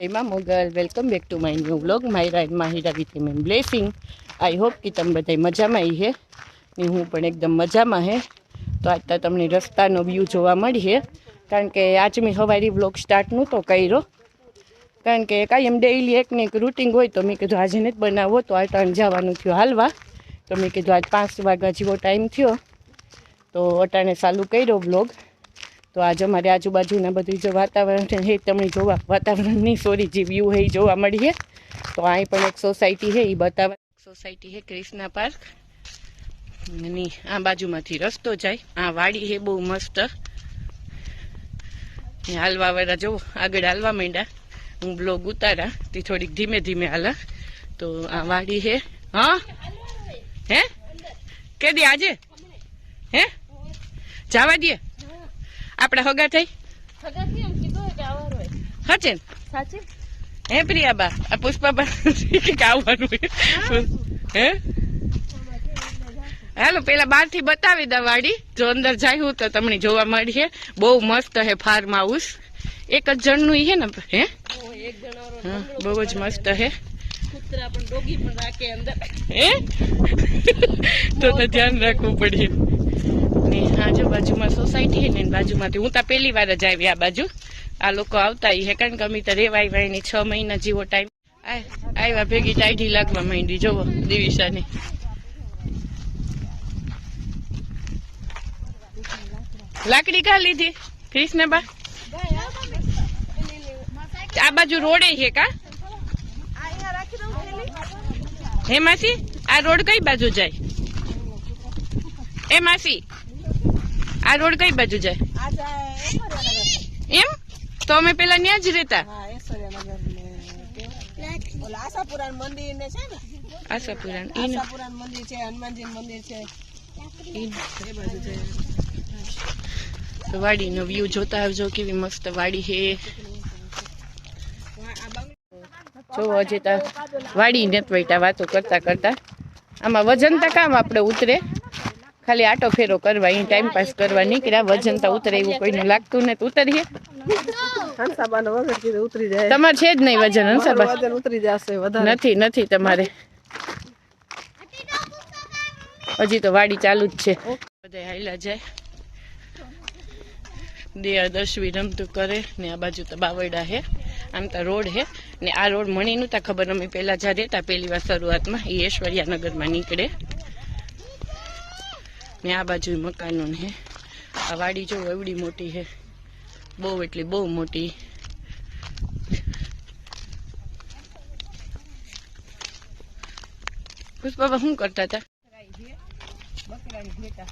એમાં Mogal welcome back to my new vlog my ride Mahira with M blessing I hope કે તમે બધા મજામાં હે. ને હું પણ એકદમ મજામાં હે. તો આજ તો તમને રસ્તાનો વ્યૂ જોવા મળી હે કારણ કે આજ મેં સવારી વ્લોગ સ્ટાર્ટ નહોતો કર્યો. કારણ કે કાંઈ એમ ડેઇલી એક ને એક રૂટિન હોય તો મેં કીધું આજે જ બનાવો તો આ ટાઈમ જવાનું થયું હાલવા. તો મેં કીધું આજ પાંચ વાગ્યા જેવો ટાઈમ થયો. તો અટાણે ચાલુ કર્યો વ્લોગ તો આજ અમારે આજુબાજુના બધું જે વાતાવરણ એ તમને જોવા, વાતાવરણની સોરી જે વ્યૂ હે જોવા મળીએ. તો અહીં પણ એક સોસાયટી છે એ બતાવવા સોસાયટી છે ક્રિષ્ના પાર્ક. અને આ બાજુમાંથી રસ્તો જાય. આ વાડી છે બહુ મસ્ત. હાલવા વાળા જો, આગળ હાલવા માંડ્યા. હું બ્લોગ ઉતારા, તે થોડીક ધીમે ધીમે હાલા. તો આ વાડી હા? હે? કે દે આજે? હે? જવા દે. આપણે હગા થઈ? સાચી? હે પ્રિયાબા આ પુષ્પાબા આવવાનું હે? હે? હાલો પેલા બારથી બતાવી દા વાડી. જો અંદર જાય તો તમને જોવા મળીએ બહુ મસ્ત હે ફાર્મ હાઉસ એક જ જણનું હે ને? હે? હા, બહુ જ મસ્ત હે. હે? તો તો ધ્યાન રાખવું પડે. ને આજુબાજુમાં સોસાયટી હે ને બાજુમાંથી હું ત્યાં પહેલી વાર જ આવી આ બાજુ. આ લોકો આવતા હે, કારણ કે અમે તો રેવાય વાયની છ મહિના જેવો ટાઈમ આવ્યા ભેગી ટાઈઢી લાગવા માંડી, જોવો દિવિશાની લાકડી કા લીધી? કૃષ્ણબા આ બાજુ રોડે છે કા? હે માસી? આ રોડ કઈ બાજુ જાય? એ માસી? આ રોડ કઈ બાજુ જાય? એમ? તો અમે પેલા ત્યાં જ રહેતા. આશાપુરાણ મંદિર ને છે ને? આશાપુરાણ ઈને મંદિર છે હનુમાનજી મંદિર છે. વાડીનો વ્યૂ જોતા આવજો કેવી મસ્ત વાડી છે. જો અજેતા વાડી ને વાતો કરતા કરતા. આમાં વજન તા કામ આપણે ઉતરે. ખાલી આટો ફેરો કરવા અહીં ટાઈમ પાસ કરવા નીકળ્યા વજન તો ઉતરે એવું કોઈને લાગતું ને તો ઉતરીએ ઉતરી જાય. તમારે છે જ નહીં વજન હંસાબા. ઉતરી જશે વધારે. નથી નથી તમારે. હજી તો વાડી ચાલુ જ છે. બધા હાઈલા જાય. દે દશવી રમતું કરે ને આ બાજુ તો બાવડા હે. આમ તો રોડ હે. ને આ રોડ મણી તા ખબર અમે પેલા જ્યાં રહેતા પહેલી વાર શરૂઆતમાં એ ઐશ્વર્યા નગરમાં નીકળે. ને આ બાજુ મકાનો ને હે. આ વાડી જો એવડી મોટી હે. બહુ એટલી બહુ મોટી. પુષ્પા શું કરતા હતા? બકરાની ઘેટા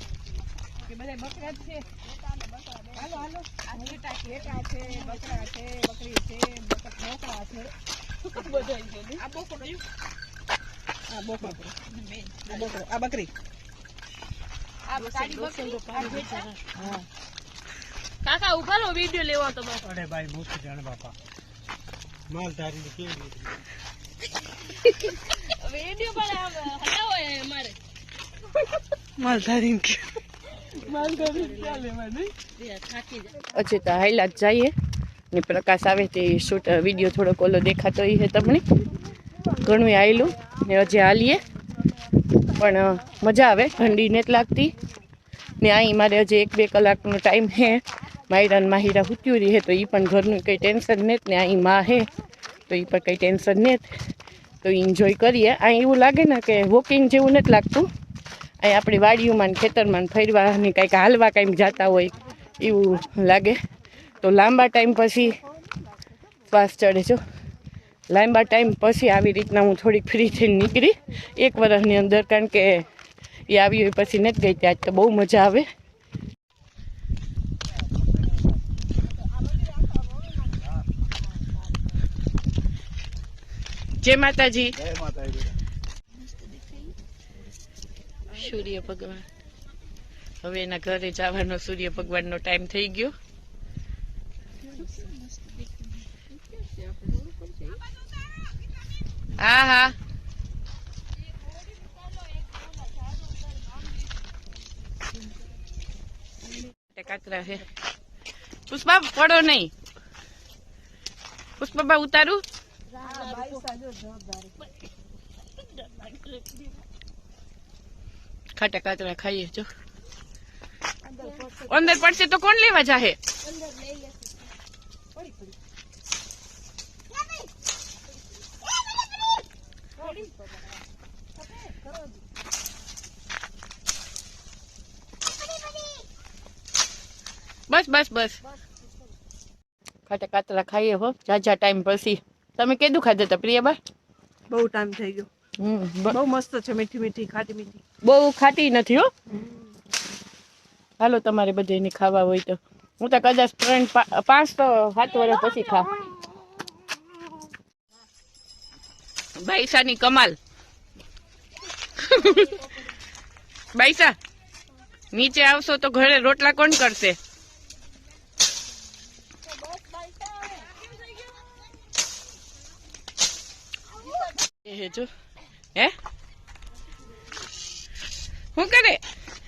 કે બધા બકરા જ ઊભા હાલો વીડિયો તારી કાકા લેવો તમારે. અરે ભાઈ મુખ જાણ બાપા. માલધારી કેવી વીડિયો પણ હલાવો એ અમારે. માલધારી થાકી જાય અચ્છા તો હાઈલા જ જઈએ. ને પ્રકાશ આવે તે શૂટ વીડિયો થોડોક ઓલો દેખાતો એ તમને. ઘણું આવેલું ને હજી હાલીએ. પણ મજા આવે ઠંડી નથી લાગતી. ને અહીં મારે હજી એક બે કલાકનો ટાઈમ હે. માયરા ને માહિરા હુત્યુરી હે, તો એ પણ ઘરનું કંઈ ટેન્શન નથી ને અહીં માં હે, તો એ પણ કંઈ ટેન્શન નથી તો એન્જોય કરીએ. અહીં એવું લાગે ને કે વોકિંગ જેવું નથી લાગતું. અહીં આપણી વાડીઓમાં ખેતરમાં ને કાંઈક કંઈક હાલવા કાંઈક જતા હોય એવું લાગે. તો લાંબા ટાઈમ પછી શ્વાસ ચડે છો લાંબા ટાઈમ પછી આવી રીતના હું થોડીક ફ્રી થઈને નીકળી. એક વર્ષની અંદર કારણ કે એ આવી હોય પછી નથી ગઈ ત્યાં, તો બહુ મજા આવે. જય માતાજી. સૂર્ય ભગવાન. હવે એના ઘરે જવાનો સૂર્ય ભગવાનનો ટાઈમ થઈ ગયો. હા હા કાતરા હે પુષ્પા પડો નહીં પુષ્પબા ઉતારું ખાટા કાતરા ખાઈએ જો અંદર પડશે તો કોણ લેવા જાહે બસ બસ બસ. ખાટા કાતરા ખાઈએ હો જાજા ટાઈમ પછી. તમે કેદું ખાધા હતા પ્રિયાબા? બહુ ટાઈમ થઈ ગયો. હમ બહુ મસ્ત છે મીઠી મીઠી ખાટી મીઠી. બહુ ખાટી નથી હો. હાલો તમારે બધે એની ખાવા હોય તો. હું તો કદાચ ત્રણ પાંચ તો સાત વર્ષ પછી ખા બાઈસાની કમાલ. બાઈસા નીચે આવશો તો ઘરે રોટલા કોણ કરશે? એ જો. હે? શું કરે?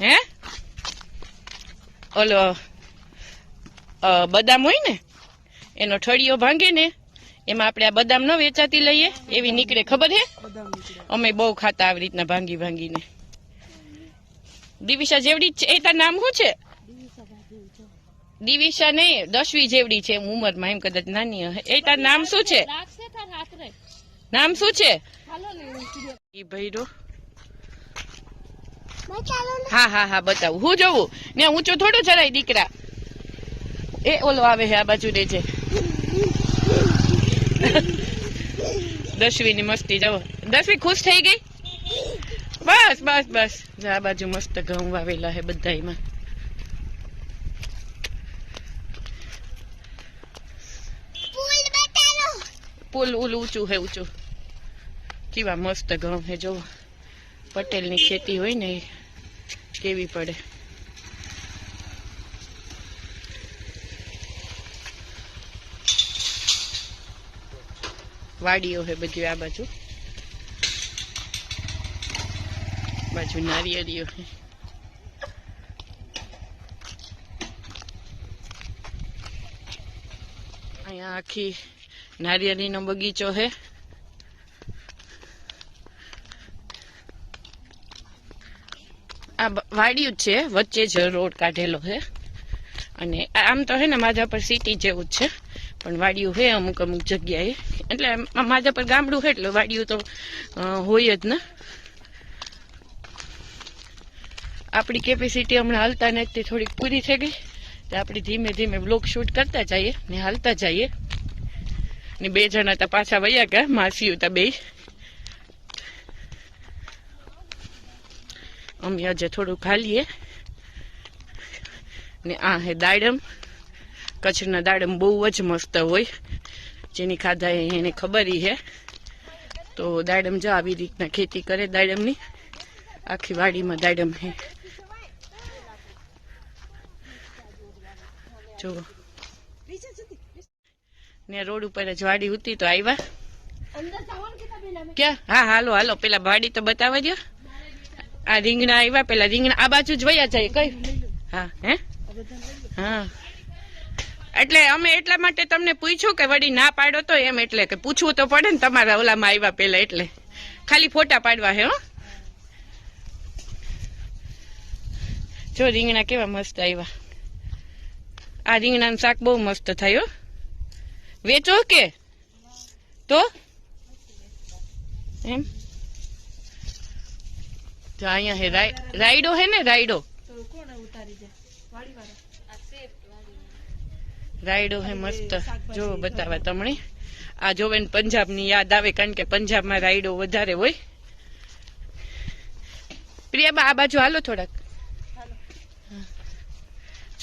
હે? ઓલો બદામ હોય ને એનો ઠળિયો ભાંગે ને એમાં આપણે આ બદામ ન વેચાતી લઈએ એવી નીકળે ખબર હે? અમે બહુ ખાતા આવી રીતના ભાંગી ભાંગીને. દિવિશા જેવડી જ છે. એ તાર નામ શું છે? દિવિશા નહીં દસવી જેવડી છે. એમ ઉંમરમાં એમ કદાચ નાની એ તાર નામ શું છે? નામ શું છે? હાલો ને ઈ ભૈરો હા હા હા બતાવું. હું જોવું ને ઊંચો થોડો ચડાય દીકરા. એ ઓલો આવે છે આ બાજુ રે છે. દસવી ની મસ્તી જાઓ. દસવી ખુશ થઈ ગઈ? બસ બસ બસ. જો આ બાજુ મસ્ત ઘઉં વાવેલા છે બધાયમાં. પુલ ઉલ ઊંચું હે ઊંચું. કેવા મસ્ત ઘઉં હે જો પટેલની ખેતી હોય ને એ કેવી પડે. વાડીઓ હે બધી આ બાજુ. બાજુ નારિયેળીઓ હે અહીંયા આખી નારિયેળીનો બગીચો હે આ વાડિયું જ છે, વચ્ચે જ રોડ કાઢેલો છે અને આમ તો હે ને માધા પર સિટી જેવું જ છે. પણ વાડિયું છે અમુક અમુક જગ્યાએ. એટલે માધા પર ગામડું છે એટલે વાડિયું તો હોય જ ને. આપણી કેપેસિટી હમણાં હાલતા નથી થોડીક પૂરી થઈ ગઈ. તો આપણે ધીમે ધીમે બ્લોક શૂટ કરતા જઈએ ને હાલતા જઈએ. ને બે જણા તો પાછા વયા ગયા માસી તો બે અમે આજે થોડું ખાલીએ. ને આ હે દાડમ. કચ્છના દાડમ બહુ જ મસ્ત હોય. જેની ખાધા એને ખબર ઈ હે. તો દાડમ જો આવી રીતના ખેતી કરે દાડમની. આખી વાડીમાં દાડમ હે. જો. ને રોડ ઉપર જ વાડી ઉતી તો આવ્યા ક્યાં? હા હાલો હાલો. પેલા વાડી તો બતાવવા દો આ રીંગણા આવ્યા પેલા. રીંગણા આ બાજુ જ વયા જાય. કઈ? હા, હે? હા. એટલે અમે એટલા માટે તમને પૂછ્યું કે વળી ના પાડો તો એમ એટલે કે પૂછવું તો પડે ને તમારા ઓલામાં આવ્યા પેલા એટલે. ખાલી ફોટા પાડવા હો જો રીંગણા કેવા મસ્ત આવ્યા આ રીંગણાનું શાક બહુ મસ્ત થયો વેચો કે? તો? એમ? તો અહીંયા હે રાઈડો રાયડો હે ને તો વાળા રાયડો હે મસ્ત. જો બતાવા તમને. આ જોવે ને પંજાબની યાદ આવે કારણ કે પંજાબમાં રાયડો વધારે હોય. પ્રિયાબા આ બાજુ હાલો થોડાક.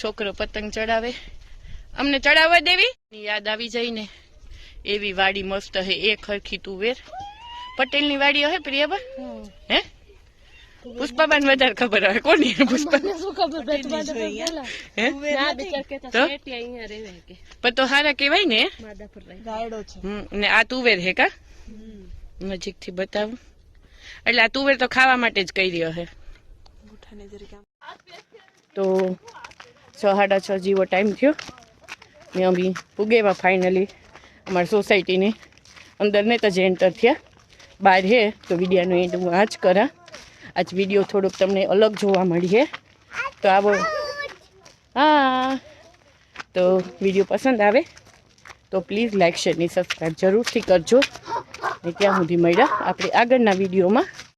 છોકરો પતંગ ચડાવે. અમને ચડાવવા દેવી? યાદ આવી જાય ને. એવી વાડી મસ્ત હે. એક હરખી તુવેર. પટેલની વાડી હે પ્રિયાબા? હે? પુષ્પાબાન વધારે ખબર આવે કોની પુષ્પા શું ખબર પેલા હે ના બિચાર કે તો? શેઠી અહીંયા રહેવે કે પણ તો હારા કેવાય ને માદા પર ગાયડો છે હમ, ને આ તુવેર હે કા નજીકથી બતાવું એટલે આ તુવેર તો ખાવા માટે જ કહી રહ્યો હે તો છ સાડા છ જેવો ટાઈમ થયો ને અમે પુગેવા ફાઇનલી અમારી સોસાયટીની અંદર ને તો જે એન્ટર થયા બહાર હે તો વિડીયાનો એન્ડ હું આ જ કરા આજ વીડિયો થોડોક તમને અલગ જોવા મળીએ. તો આવો. હા. તો વીડિયો પસંદ આવે, તો પ્લીઝ લાઇક શેર ને સબસ્ક્રાઈબ જરૂરથી કરજો. ને ત્યાં સુધી મળ્યા. આપણે આગળના વિડીયોમાં